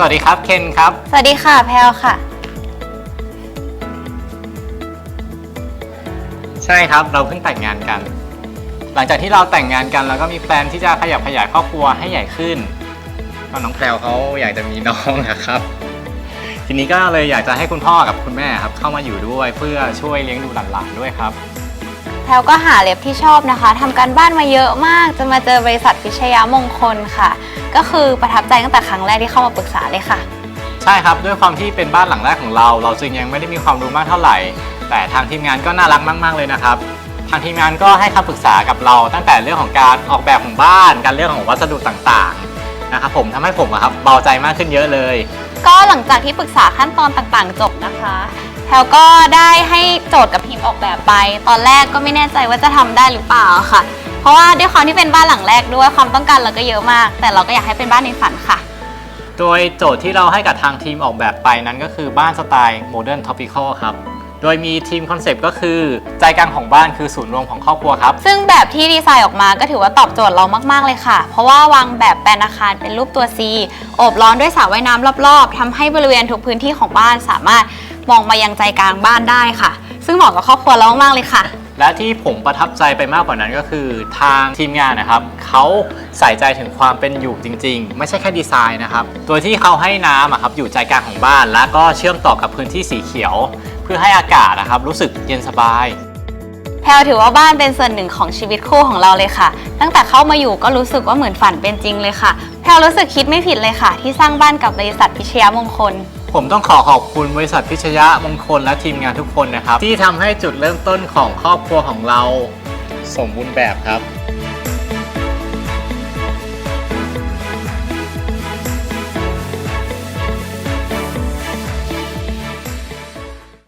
สวัสดีครับ เคนครับ สวัสดีค่ะ แพลวค่ะ ใช่ครับเราเพิ่งแต่งงานกัน หลังจากที่เราแต่งงานกันเราก็มีแพลนที่จะขยับขยายครอบครัวให้ใหญ่ขึ้นก็น้องแพลวเขาอยากจะมีน้องนะครับ ทีนี้ก็เลยอยากจะให้คุณพ่อกับคุณแม่ครับเข้ามาอยู่ด้วยเพื่อช่วยเลี้ยงดูหลานๆด้วยครับ แพลวก็หาเล็บที่ชอบนะคะทำการบ้านมาเยอะมากจะมาเจอบริษัทพิชยามงคลค่ะ ก็คือประทับใจตั้งแต่ครั้งแรกที่เข้ามาปรึกษาเลยค่ะ ใช่ครับด้วยความที่เป็นบ้านหลังแรกของเรา เราจึงยังไม่ได้มีความรู้มากเท่าไหร่ แต่ทางทีมงานก็น่ารักมาก ๆ เลยนะครับ ทางทีมงานก็ให้คำปรึกษากับเรา ตั้งแต่เรื่องของการออกแบบของบ้าน การเรื่องของวัสดุต่างๆนะครับผมทำให้ผมอะครับเบาใจมากขึ้นเยอะเลย ก็หลังจากที่ปรึกษาขั้นตอนต่างๆ จบนะคะ แพลวก็ได้ให้โจทย์กับทีมออกแบบไป ตอนแรกก็ไม่แน่ใจว่าจะทำได้หรือเปล่าค่ะ เพราะว่าด้วยความที่เป็นบ้านหลังแรกด้วยความต้องการเราก็เยอะมาก แต่เราก็อยากให้เป็นบ้านในฝันค่ะ โดยโจทย์ที่เราให้กับทางทีมออกแบบไปนั้นก็คือบ้านสไตล์โมเดิร์นท็อปิคอลครับ โดยมีทีมคอนเซปต์ก็คือใจกลางของบ้านคือศูนย์รวมของครอบครัวครับ ซึ่งแบบที่ดีไซน์ออกมาก็ถือว่าตอบโจทย์เรามาก ๆ เลยค่ะ เพราะว่าวางแบบแปลนอาคารเป็นรูปตัว C โอบล้อมด้วยสระว่ายน้ำรอบ ๆทำให้บริเวณทุกพื้นที่ของบ้านสามารถ มองมายังใจกลางบ้านได้ค่ะ ซึ่งเหมาะกับครอบครัวเรามากๆเลยค่ะ และที่ผมประทับใจไปมากกว่านั้นก็คือทางทีมงานนะครับเขาใส่ใจถึงความเป็นอยู่จริง ๆ ไม่ใช่แค่ดีไซน์นะครับโดยที่เขาให้น้ำอะครับอยู่ใจกลางของบ้าน แล้วก็เชื่อมต่อกับพื้นที่สีเขียว เพื่อให้อากาศนะครับรู้สึกเย็นสบาย แพลวถือว่าบ้านเป็นส่วนหนึ่งของชีวิตคู่ของเราเลยค่ะ ตั้งแต่เข้ามาอยู่ก็รู้สึกว่าเหมือนฝันเป็นจริงเลยค่ะ แพลวรู้สึกคิดไม่ผิดเลยค่ะ ที่สร้างบ้านกับบริษัทพิชยามงคล ผมต้องขอขอบคุณบริษัทพิชยะมงคลและทีมงานทุกคนนะครับ ที่ทำให้จุดเริ่มต้นของครอบครัวของเรา สมบูรณ์แบบครับ